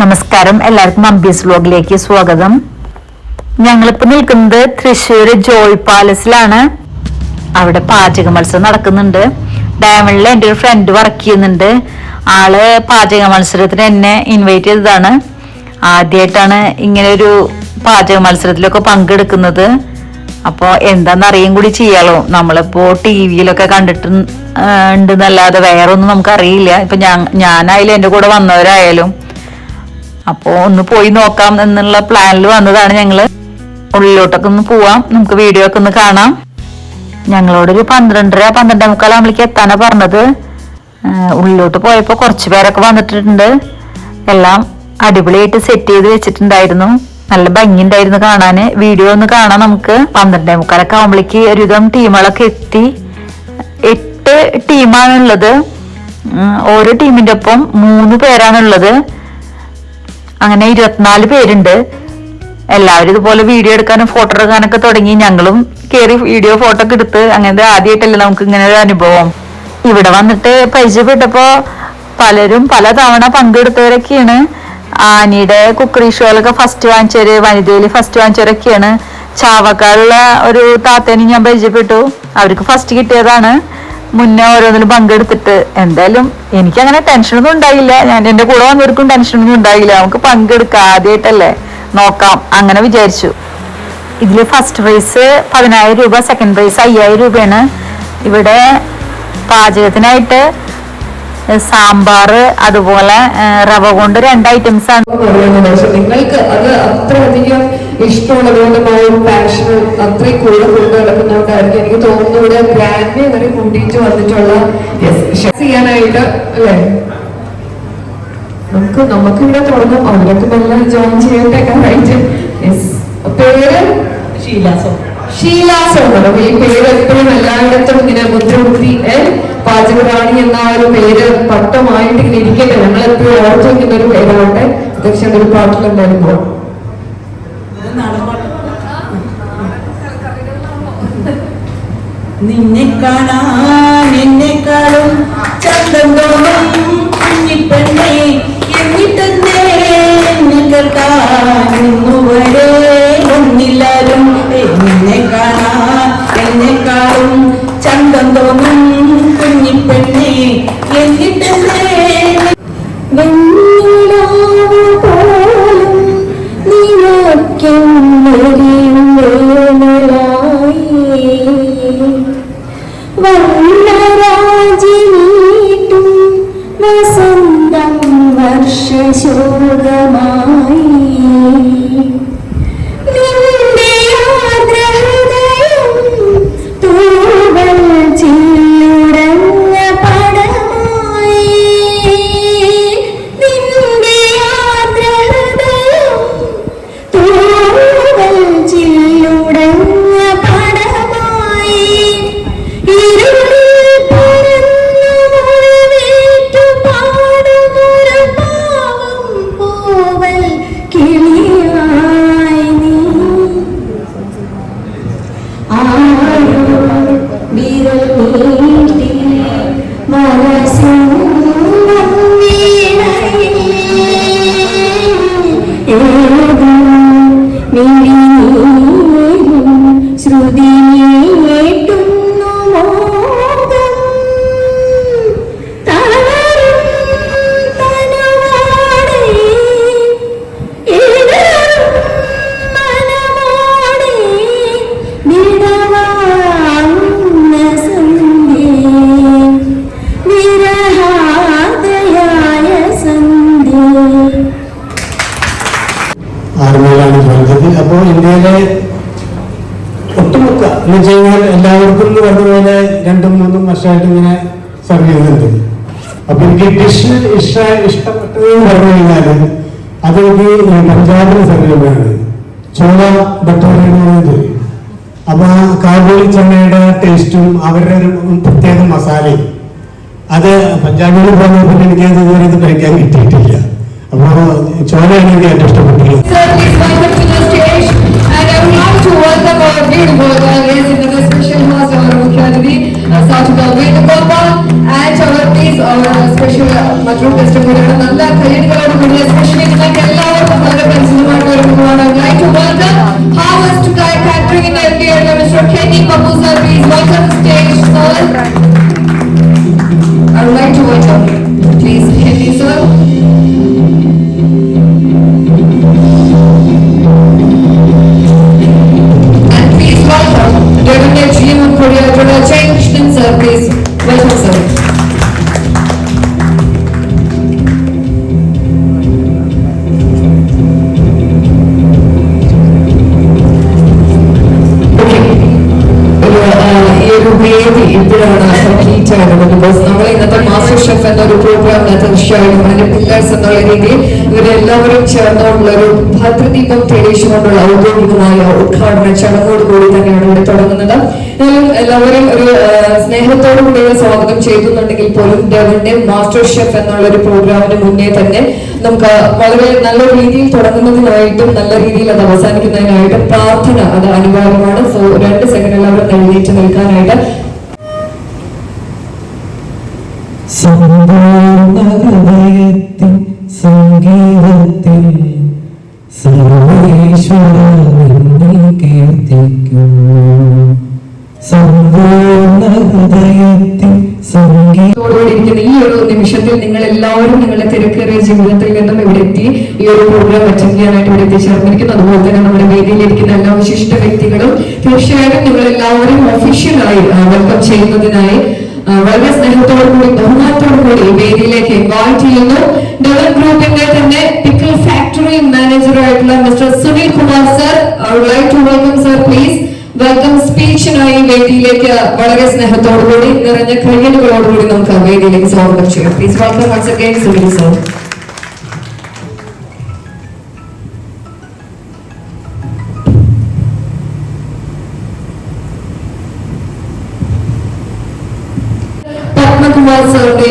നമസ്കാരം. എല്ലാവർക്കും അംബീസ് വ്ലോഗിലേക്ക് സ്വാഗതം. ഞങ്ങളിപ്പോ നിൽക്കുന്നത് തൃശ്ശൂർ ജോയ് പാലസിലാണ് അവിടെ പാചക മത്സരം നടക്കുന്നുണ്ട്. ഡയമണ്ടിൽ എന്റെ ഒരു ഫ്രണ്ട് വർക്ക് ചെയ്യുന്നുണ്ട്. ആൾ പാചക മത്സരത്തിന് എന്നെ ഇൻവൈറ്റ് ചെയ്തതാണ്. ആദ്യമായിട്ടാണ് ഇങ്ങനെ ഒരു പാചക മത്സരത്തിലൊക്കെ പങ്കെടുക്കുന്നത്. അപ്പോൾ എന്താണെന്ന് അറിയും കൂടി ചെയ്യാലോ. നമ്മളിപ്പോ ടി വിയിലൊക്കെ കണ്ടിട്ട് ഉണ്ടെന്നല്ലാതെ വേറെ ഒന്നും നമുക്ക് അറിയില്ല ഇപ്പൊ ഞാൻ ഞാനായാലും എന്റെ കൂടെ വന്നവരായാലും അപ്പോൾ ഒന്ന് പോയി നോക്കാം എന്നുള്ള പ്ലാനിൽ വന്നതാണ് ഞങ്ങൾ. ഉള്ളിലോട്ടൊക്കെ ഒന്ന് പോവാം. നമുക്ക് വീഡിയോ ഒക്കെ ഒന്ന് കാണാം. ഞങ്ങളോടൊരു പന്ത്രണ്ടര പന്ത്രണ്ടേ മുക്കാൽ ആകുമ്പോഴേക്ക് എത്താനാണ് പറഞ്ഞത്. ഉള്ളിലോട്ട് പോയപ്പോൾ കുറച്ച് പേരൊക്കെ വന്നിട്ടുണ്ട്. എല്ലാം അടിപൊളിയായിട്ട് സെറ്റ് ചെയ്ത് വെച്ചിട്ടുണ്ടായിരുന്നു. നല്ല ഭംഗി ഉണ്ടായിരുന്നു കാണാന്. വീഡിയോ ഒന്ന് കാണാം നമുക്ക്. പന്ത്രണ്ടേ മുക്കാലൊക്കെ ആകുമ്പോഴേക്ക് ഒരുവിധം ടീമുകളൊക്കെ എത്തി. എട്ട് ടീമാണുള്ളത് ഓരോ ടീമിന്റെ ഒപ്പം മൂന്ന് പേരാണുള്ളത്. അങ്ങനെ ഇരുപത്തിനാല് പേരുണ്ട്. എല്ലാവരും ഇതുപോലെ വീഡിയോ എടുക്കാനും ഫോട്ടോ എടുക്കാനൊക്കെ തുടങ്ങി. ഞങ്ങളും കയറി വീഡിയോ ഫോട്ടോ ഒക്കെ എടുത്ത് അങ്ങനത്തെ ആദ്യമായിട്ടല്ലേ നമുക്ക് ഇങ്ങനെ ഒരു അനുഭവം. ഇവിടെ വന്നിട്ട് പരിചയപ്പെട്ടപ്പോ പലരും പല തവണ പങ്കെടുത്തവരൊക്കെയാണ്. ആനിയുടെ കുക്കറി ഷോയിലൊക്കെ ഫസ്റ്റ് വാങ്ങിച്ചവര് വനിതയിൽ ഫസ്റ്റ് വാങ്ങിച്ചവരൊക്കെയാണ്. ചാവക്കാടുള്ള ഒരു താത്തേനെ ഞാൻ പരിചയപ്പെട്ടു. അവർക്ക് ഫസ്റ്റ് കിട്ടിയതാണ്. മുന്നേ ഓരോന്നിലും പങ്കെടുത്തിട്ട് എന്തായാലും എനിക്ക് അങ്ങനെ ടെൻഷനൊന്നും ഉണ്ടായില്ല. ഞാൻ എന്റെ കൂടെ വന്നവർക്കും ടെൻഷനൊന്നും ഉണ്ടായില്ല. നമുക്ക് പങ്കെടുക്കാം ആദ്യമായിട്ടല്ലേ നോക്കാം. അങ്ങനെ വിചാരിച്ചു. ഇതിൽ ഫസ്റ്റ് പ്രൈസ് പതിനായിരം രൂപ സെക്കൻഡ് പ്രൈസ് അയ്യായിരം രൂപയാണ്. ഇവിടെ പാചകത്തിനായിട്ട് സാമ്പാർ അതുപോലെ റവ കൊണ്ട് രണ്ട് ഐറ്റംസ് ആണ്. നിങ്ങൾക്ക് അത് അത്രയധികം ഇഷ്ടമുള്ളതുകൊണ്ട് പാഷൻ അത്രയും കൂടെ കൊണ്ടു നടക്കുന്നതുകൊണ്ടായിരിക്കും എനിക്ക് തോന്നുന്നു ഇവിടെ ബ്രാൻഡ് വരെ കൂട്ടിയിട്ട് വന്നിട്ടുള്ള ചെയ്യാനായിട്ട് അല്ലേ? നമുക്ക് നമുക്ക് ഇവിടെ തുടങ്ങും. അവരൊക്കെ നല്ല ജോയിൻ ചെയ്യട്ടെ യെസ് പേര്? ഷീലാസോ ഷീലാസോണ്ടോ ഈ പേര് എപ്പോഴും എല്ലായിടത്തും ഇങ്ങനെ മുദ്രകുത്തി പാചകറാണി എന്ന ആ ഒരു പേര് പട്ടമായിട്ട് ഇങ്ങനെ ഇരിക്കട്ടെ. ഞങ്ങൾ എപ്പോഴും ഓർത്തു വെക്കുന്ന ഒരു പേരാവട്ടെ തീർച്ചയായിട്ടും ഒരു പാട്ടിലുണ്ടായിരുന്നു. നിന്നെ കാണാൻ എന്നെക്കാളും ചന്തം തോന്നും കുഞ്ഞിപ്പെണ്ണെ എന്നിട്ടെന്നെ വർഷശോകമായി 明明 വർഷമായിട്ട് ഇങ്ങനെ സർവ് ചെയ്യുന്നുണ്ട് അപ്പൊ എനിക്ക് ഡിഷ് ഇഷ്ട ഇഷ്ടപ്പെട്ടത് എന്ന് പറഞ്ഞു കഴിഞ്ഞാൽ അത് എനിക്ക് ഈ പഞ്ചാബിലെ സർവ് ചെയ്യുമ്പോഴാണ് ചോള പറയുന്നത് അപ്പൊ ആ കാബൂളി ചെണ്ണയുടെ ടേസ്റ്റും അവരുടെ ഒരു പ്രത്യേക മസാലയും. അത് പഞ്ചാബിൽ പോകുമ്പോൾ എനിക്ക് ഇതുവരെ ഇത് കഴിക്കാൻ കിട്ടിയിട്ടില്ല. അപ്പൊ ചോളയാണ് എനിക്ക് ഏറ്റവും ഇഷ്ടപ്പെട്ടിട്ടുള്ളത്. to welcome our beautiful always in the special house, our Mukhya Adhiri, Sajida Venugopal, and our please, our special Matru Festival, Nalla Khayyad Garu, especially Nalla Khayyad Garu, Nalla Khayyad Garu, ഇപ്പോഴാണ് complete ആകുന്നത് because നമ്മൾ ഇന്നത്തെ master chef എന്നൊരു programme തീർച്ചയായും അതിന്റെ pillars എന്നുള്ള രീതിയിൽ ഇവരെല്ലാവരും ചേർന്നുകൊണ്ടുള്ള ഒരു ഭദ്രദീപം തെളിയിച്ചുകൊണ്ടുള്ള ഔദ്യോഗികമായ ഉദ്ഘാടന ചടങ്ങോട് കൂടി തന്നെയാണ് ഇവിടെ തുടങ്ങുന്നത് എല്ലാവരും ഒരു സ്നേഹത്തോടു കൂടിയുള്ള സ്വാഗതം ചെയ്തുന്നുണ്ടെങ്കിൽ പോലും ഡെവന്റെ മാസ്റ്റർ ഷെഫ് എന്നുള്ള ഒരു പ്രോഗ്രാമിന് മുന്നേ തന്നെ നമുക്ക് വളരെ നല്ല രീതിയിൽ തുടങ്ങുന്നതിനായിട്ടും നല്ല രീതിയിൽ അത് അവസാനിക്കുന്നതിനായിട്ടും പ്രാർത്ഥന അത് അനിവാര്യമാണ്. സോ രണ്ട് സെക്കൻഡ് എല്ലാവരും എഴുന്നേറ്റ് നിൽക്കാനായിട്ട് സമ്പൂർണഹൃദയത്തിൻ സംഗീതത്തിൽ സർവേശ്വര നിന്നെ കീർത്തിക്കും സമ്പൂർണഹൃദയത്തിൻ സംഗീത ഇരിക്കുന്ന ഈ ഒരു നിമിഷത്തിൽ നിങ്ങൾ എല്ലാവരും നിങ്ങളുടെ തിരക്കേറിയ ജീവിതത്തിൽ നിന്നും ഇവിടെ എത്തി ഈ ഒരു പ്രോഗ്രാം അറ്റൻഡ് ചെയ്യാനായിട്ട് ഇവിടെ എത്തിച്ചേർന്നിരിക്കുന്നു അതുപോലെ തന്നെ നമ്മുടെ വേദിയിലിരിക്കുന്ന എല്ലാ വിശിഷ്ട വ്യക്തികളും തീർച്ചയായിട്ടും നിങ്ങൾ എല്ലാവരും ഒഫീഷ്യലായി വെൽക്കം ചെയ്യുന്നതിനായി വളരെ സ്നേഹത്തോടു കൂടി ബഹുമാനത്തോടു കൂടി വേദിയിലേക്ക് ഇൻവൈറ്റ് ചെയ്യുന്നു. ഡെവൻ ഗ്രൂപ്പിന്റെ തന്നെ pickle factory manager mister Sunil Kumar sir I would like to welcome sir please welcome സ്പീച്ചിനായി വേദിയിലേക്ക് വളരെ സ്നേഹത്തോടുകൂടി നിറഞ്ഞ കയ്യലുകളോടുകൂടി നമുക്ക് വേദിയിലേക്ക് സ്വാഗതം ചെയ്യാം. Please welcome once again Sunil sir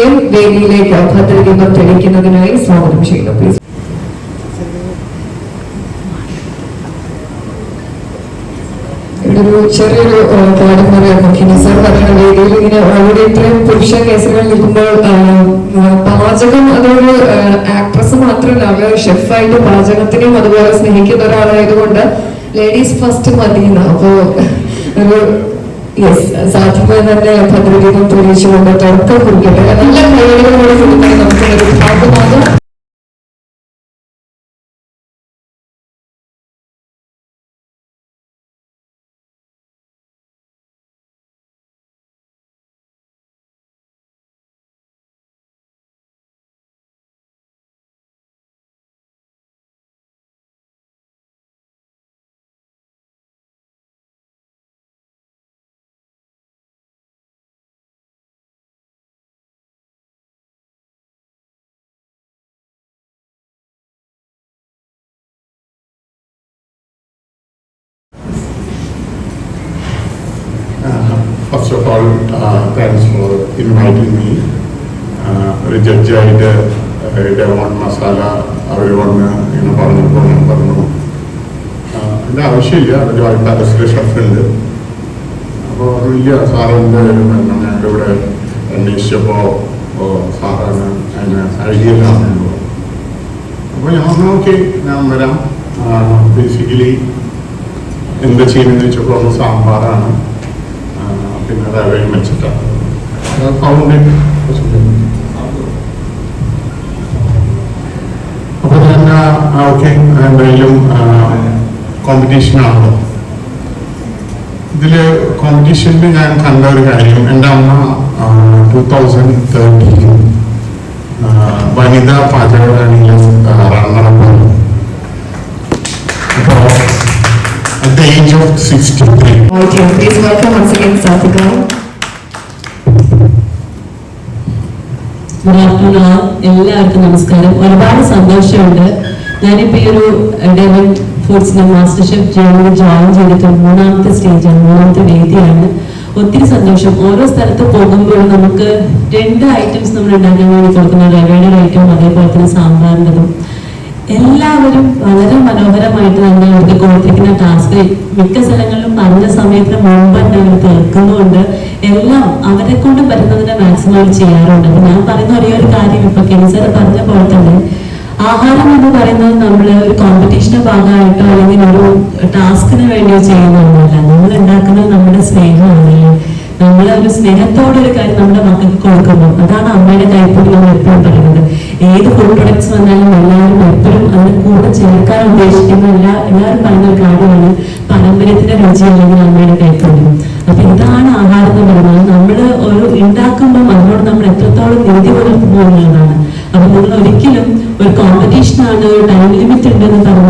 സാറിന്റെയും വേദിയിലേക്ക് ഭദ്രദീപം തെളിയിക്കുന്നതിനായി സ്വാഗതം ചെയ്യുന്നു. പ്ലീസ് ചെറിയൊരു പാഠം പറയാം ഹിനി സാർ പറയുന്ന വേദിയിൽ ഇങ്ങനെ ഓൾറെഡി ഇത്രയും പുരുഷ കേസുകൾ നിൽക്കുമ്പോൾ പാചകം അതൊരു ആക്ട്രസ് മാത്രമല്ല അവർ ഷെഫായിട്ട് പാചകത്തിനെയും അതുപോലെ സ്നേഹിക്കുന്ന ഒരാളായതുകൊണ്ട് ലേഡീസ് ഫസ്റ്റ് മതിയെന്ന് അപ്പോ ഒരു യെസ് സാധ്യമായി തന്നെ ഭദ്രദീപം തെളിയിച്ചുകൊണ്ട് തുടക്കം കുറിക്കട്ടെ. നല്ല കൊടുക്കാൻ നമുക്ക് ഭാഗമാകും Uh, of all thanks for inviting. Uh, ഒരു ജഡ്ജായിട്ട് ഡെവോൺ മസാല അവർ വന്ന് ഇങ്ങനെ പറഞ്ഞപ്പോൾ ഞാൻ പറഞ്ഞു. uh, എന്റെ ആവശ്യമില്ല അവിടെ ജോയ് പാലസിലെ ഷെഫുണ്ട്. അപ്പോൾ ഇല്ല സാറിന്റെ ഞങ്ങളുടെ ഇവിടെ അന്വേഷിച്ചപ്പോൾ സാറാണ് അതിന് ഐഡിയയിലാണ് അപ്പോൾ ഞാൻ നോക്കി ഞാൻ വരാം. ബേസിക്കലി എന്താ ചെയ്യുന്നതെന്ന് വെച്ചപ്പോൾ സാമ്പാറാണ്. പിന്നെ റവയും വെച്ചിട്ടാണ് ഫൗണ്ട് അപ്പോൾ തന്നെ ഓക്കെ എന്തായാലും കോമ്പറ്റീഷനാണല്ലോ ഇതിൽ കോമ്പറ്റീഷനിൽ ഞാൻ കണ്ട ഒരു കാര്യം. എന്റെ അമ്മ ടൂ തൗസൻഡ് തേർട്ടീൻ വനിതാ പാചകറാണിയിലെ റണ്ണറപ്പാണ് 63. Okay, please welcome once again എല്ലാവർക്കും നമസ്കാരം. ഒരുപാട് സന്തോഷമുണ്ട്. ഞാനിപ്പോൾ ഈ ഒരു ഡെവൻ ഫുഡ്സിന്റെ മാസ്റ്റർ ഷെഫ് ജോലിയിൽ ജോയിൻ ചെയ്തിട്ട് മൂന്നാമത്തെ സ്റ്റേജാണ് മൂന്നാമത്തെ വേദിയാണ്. ഒത്തിരി സന്തോഷം. ഓരോ സ്ഥലത്ത് പോകുമ്പോഴും നമുക്ക് രണ്ട് ഐറ്റംസ് നമ്മൾ ഉണ്ടാക്കാൻ വേണ്ടി കൊടുക്കുന്ന റവയുടെ ഐറ്റം അതേപോലെ തന്നെ സാമ്പാറിന്റെതും എല്ലാവരും വളരെ മനോഹരമായിട്ട് തന്നെ അവർക്ക് കൊടുത്തിരിക്കുന്ന ടാസ്ക് മിക്ക സ്ഥലങ്ങളിലും പറഞ്ഞ സമയത്തിന് മുമ്പ് തന്നെ അവർ തീർക്കുന്നുണ്ട് എല്ലാം അവരെ കൊണ്ട് പറ്റുന്നതിന്റെ മാക്സിമം അവർ ചെയ്യാറുണ്ട് ഞാൻ പറയുന്ന ഒരേ ഒരു കാര്യം ഇപ്പൊ കെൻസർ പറഞ്ഞ പോലെ തന്നെ ആഹാരം എന്ന് പറയുന്നത് നമ്മൾ ഒരു കോമ്പറ്റീഷന്റെ ഭാഗമായിട്ടോ അല്ലെങ്കിൽ ഒരു ടാസ്കിന് വേണ്ടിയോ ചെയ്യുന്നതല്ല. നമ്മൾ ഒരു സ്നേഹത്തോടെ ഒരു കാര്യം നമ്മുടെ മക്കൾക്ക് കൊടുക്കുന്നു. അതാണ് അമ്മയുടെ കൈപ്പൊടി നമ്മൾ എപ്പോഴും പറയുന്നത്. ഏത് ഫുഡ് പ്രൊഡക്ട്സ് വന്നാലും എല്ലാവരും എപ്പോഴും അതിന് കൂടെ ചേർക്കാൻ ഉദ്ദേശിക്കുന്ന എല്ലാ എല്ലാവരും പറയുന്ന ഒരു കാര്യമാണ് പാരമ്പര്യത്തിന്റെ രുചി അല്ലെങ്കിൽ അമ്മയുടെ കൈപ്പൊടി. അപ്പൊ ഇതാണ് ആഹാരം എന്ന് പറയുന്നത് നമ്മൾ ഒരു ഉണ്ടാക്കുമ്പോൾ അതിനോട് നമ്മൾ എത്രത്തോളം നീതി പുലർത്തുന്നു എന്നുള്ളതാണ്. അപ്പൊ നിങ്ങൾ ഒരിക്കലും ഒരു കോമ്പറ്റീഷൻ ആണ് ഒരു ടൈം ലിമിറ്റ് ഉണ്ട്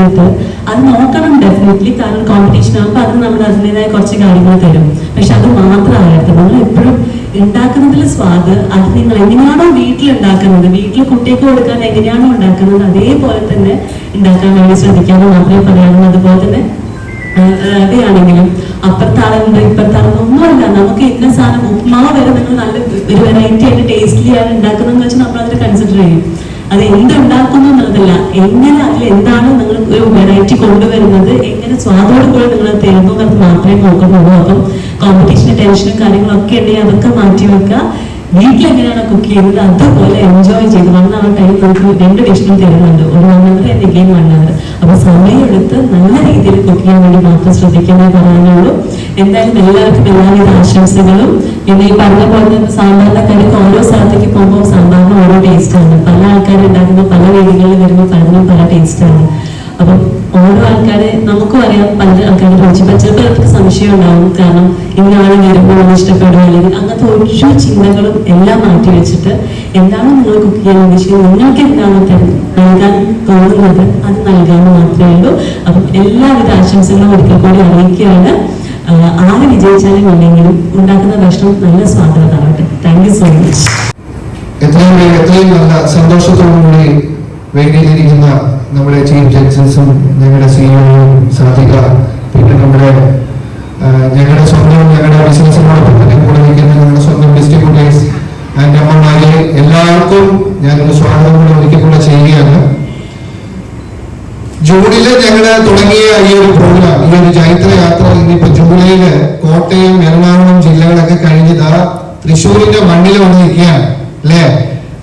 പറഞ്ഞിട്ട് അത് നോക്കണം ഡെഫിനറ്റ്ലി കാരണം കോമ്പറ്റീഷൻ ആകുമ്പോൾ അത് നമ്മൾ അതിന്റെതായ കുറച്ച് കാര്യങ്ങൾ തരും. പക്ഷെ അത് മാത്രമായിരുന്നു നമ്മൾ എപ്പോഴും ഉണ്ടാക്കുന്നതിൽ സ്വാദ് അത് നിങ്ങൾ എങ്ങനെയാണോ വീട്ടിൽ ഉണ്ടാക്കുന്നത് വീട്ടിൽ കുട്ടികൾക്ക് കൊടുക്കാൻ എങ്ങനെയാണോ ഉണ്ടാക്കുന്നത് അതേപോലെ തന്നെ ഉണ്ടാക്കാൻ വേണ്ടി ശ്രദ്ധിക്കാമെന്ന് മാത്രമേ പറയാനുള്ളൂ അതുപോലെ തന്നെ അതെയാണെങ്കിലും അപ്പുറത്താളുണ്ട് ഇപ്പുറത്താളുണ്ട് ഒന്നുമല്ല. നമുക്ക് ഇന്ന സാധനം ഉപ്മാവ് വരെ നിങ്ങൾ നല്ല ഒരു വെറൈറ്റി ആയിട്ട് ടേസ്റ്റ്ലി ആണ് ഉണ്ടാക്കുന്നതെന്ന് വെച്ചാൽ നമ്മൾ അതിൽ കൺസിഡർ ചെയ്യും. അത് എന്തുണ്ടാക്കുന്നു എന്നുള്ളതല്ല എങ്ങനെ അതിൽ എന്താണ് നിങ്ങൾ ഒരു വെറൈറ്റി കൊണ്ടുവരുന്നത്? എങ്ങനെ സ്വാദോട് കൂടെ നിങ്ങൾ അത് തരുന്നു എന്നത് മാത്രമേ നോക്കുന്നുള്ളൂ. അപ്പം കോമ്പറ്റീഷന് ടെൻഷനും കാര്യങ്ങളും ഒക്കെ ഉണ്ടെങ്കിൽ അതൊക്കെ മാറ്റി വെക്കുക. വീട്ടിൽ എങ്ങനെയാണ് കുക്ക് ചെയ്യുന്നത്? അതുപോലെ എൻജോയ് ചെയ്ത് വൺ ടൈം നമുക്ക് രണ്ട് ഡിഷും തരുന്നുണ്ട്. ഒരു വൺ എന്തെങ്കിലും വൺ അപ്പൊ സമയമെടുത്ത് നല്ല രീതിയിൽ കുക്ക് ചെയ്യാൻ വേണ്ടി മാത്രം ശ്രദ്ധിക്കുന്നേ പറയാനുള്ളൂ. എന്തായാലും എല്ലാവർക്കും എല്ലാവിധ ആശംസകളും. പിന്നെ ഈ പറഞ്ഞ പോലെ തന്നെ സാമ്പാറിന്റെ കറിക്ക് ഓരോ സ്ഥലത്തേക്ക് പോകുമ്പോൾ സാമ്പാറിന് ഓരോ ടേസ്റ്റാണ് പല ആൾക്കാർ ഉണ്ടാക്കുന്ന പല രീതികളിൽ വരുമ്പോൾ പലതിനും പല ടേസ്റ്റാണ് അപ്പം ഓരോ ആൾക്കാരെ നമുക്കും അറിയാം പല ആൾക്കാരെ രുചി. ചിലപ്പോൾ അവർക്ക് സംശയം ഉണ്ടാവും. കാരണം ഇന്നാണ് വരുമ്പോൾ ഇഷ്ടപ്പെടുക. അല്ലെങ്കിൽ അങ്ങനത്തെ ഒരു ചിന്തകളും എല്ലാം മാറ്റി വെച്ചിട്ട് എന്താണ് നിങ്ങൾ കുക്ക് ചെയ്യാൻ ഉദ്ദേശിക്കുന്നത്? നിങ്ങൾക്ക് എന്താണ് നൽകാൻ തോന്നുന്നത്? അത് നൽകാൻ മാത്രമേ ഉള്ളൂ. അപ്പം എല്ലാവിധ ആശംസകളും ഒരിക്കൽ കൂടി അറിയിക്കുകയാണ്. ആര് വിജയിച്ചാലും ഉണ്ടെങ്കിലും ഉണ്ടാക്കുന്ന ഭക്ഷണം നല്ല സ്വാതന്ത്ര്യമാവട്ടെ താങ്ക് യു സോ മച്ച് നല്ല വേണ്ടിയിരിക്കുന്ന നമ്മുടെ ചീഫ് ജസ്റ്റിസും ഞങ്ങളുടെ സിഇഒയും സാധിക. പിന്നെ നമ്മുടെ ഞങ്ങളുടെ സ്വന്തം ഞങ്ങളുടെ ബിസിനസ്സിനോടൊപ്പം കൂടെ നിൽക്കുന്ന ഞങ്ങളുടെ സ്വന്തം ഡിസ്ട്രിബ്യൂട്ടേഴ്സ് ആൻഡ് അമ്മമാരെ എല്ലാവർക്കും ഞാനൊരു സ്വാഗതം കൂടെ ഒരിക്കൽ കൂടെ ചെയ്യുകയാണ്. ജൂണിൽ ഞങ്ങൾ തുടങ്ങിയ ഈ ഒരു പ്രോഗ്രാം ഈ ഒരു ചൈത്രയാത്ര ഇനിയിപ്പോ ജൂലൈയിൽ കോട്ടയം എറണാകുളം ജില്ലകളൊക്കെ കഴിഞ്ഞതാ തൃശ്ശൂരിന്റെ മണ്ണിൽ വന്ന് നിൽക്കുകയാണ് അല്ലേ?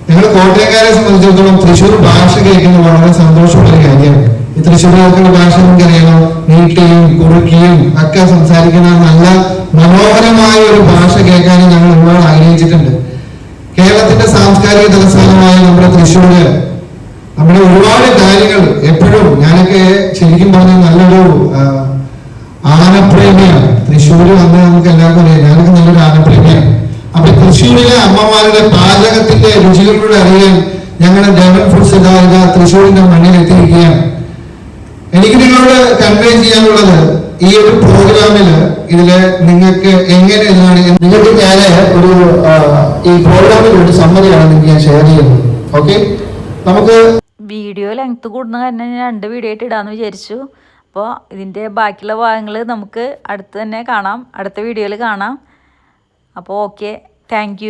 ഞങ്ങൾ കോട്ടയക്കാരെ സംബന്ധിച്ചിടത്തോളം തൃശ്ശൂർ ഭാഷ കേൾക്കുന്നത് വളരെ സന്തോഷമുള്ള കാര്യമാണ്. ഈ തൃശ്ശൂരുകാർക്കുള്ള ഭാഷ നമുക്കറിയാലോ നീട്ടിയും കുറുക്കിയും ഒക്കെ സംസാരിക്കുന്ന നല്ല മനോഹരമായ ഒരു ഭാഷ കേൾക്കാനും ഞങ്ങൾ ഒരുപാട് ആഗ്രഹിച്ചിട്ടുണ്ട്. കേരളത്തിന്റെ സാംസ്കാരിക തലസ്ഥാനമായ നമ്മുടെ തൃശ്ശൂര് നമ്മുടെ ഒരുപാട് കാര്യങ്ങൾ എപ്പോഴും ഞാനൊക്കെ ശരിക്കും പറഞ്ഞ നല്ലൊരു ആനപ്രേമിയാണ്. തൃശ്ശൂര് വന്ന് നമുക്ക് എല്ലാവർക്കും അറിയാം. ഞാനൊക്കെ നല്ലൊരു ആനപ്രേമിയാണ്. അപ്പൊ തൃശ്ശൂരിലെ അമ്മമാരുടെ പാചകത്തിന്റെ രുചികളിലൂടെ അറിയാൻ ഞങ്ങളുടെ ഡെവൻ ഫുഡ്സ് ഇതാ തൃശ്ശൂരിന്റെ മണ്ണിൽ എത്തിയിരിക്കുകയാണ്. എനിക്ക് നിങ്ങളോട് കൺവേ ചെയ്യാനുള്ളത് ഈ ഒരു പ്രോഗ്രാമിൽ ഇതിൽ നിങ്ങൾക്ക് എങ്ങനെ ഇതാണ് നിങ്ങൾക്ക് ഞാൻ ഒരു ഈ പ്രോഗ്രാമിൽ ഒരു സമ്മതിയാണ് നിങ്ങൾക്ക് ഞാൻ ഷെയർ ചെയ്യുന്നത്. ഓക്കെ നമുക്ക് വീഡിയോ ലെങ്ത് കൂടുന്ന കാരണം ഞാൻ രണ്ട് വീഡിയോ ആയിട്ട് ഇടാമെന്ന് വിചാരിച്ചു. അപ്പോൾ ഇതിന്റെ ബാക്കിയുള്ള ഭാഗങ്ങൾ നമുക്ക് അടുത്ത് തന്നെ കാണാം. അടുത്ത വീഡിയോയിൽ കാണാം. അപ്പോൾ ഓക്കെ താങ്ക്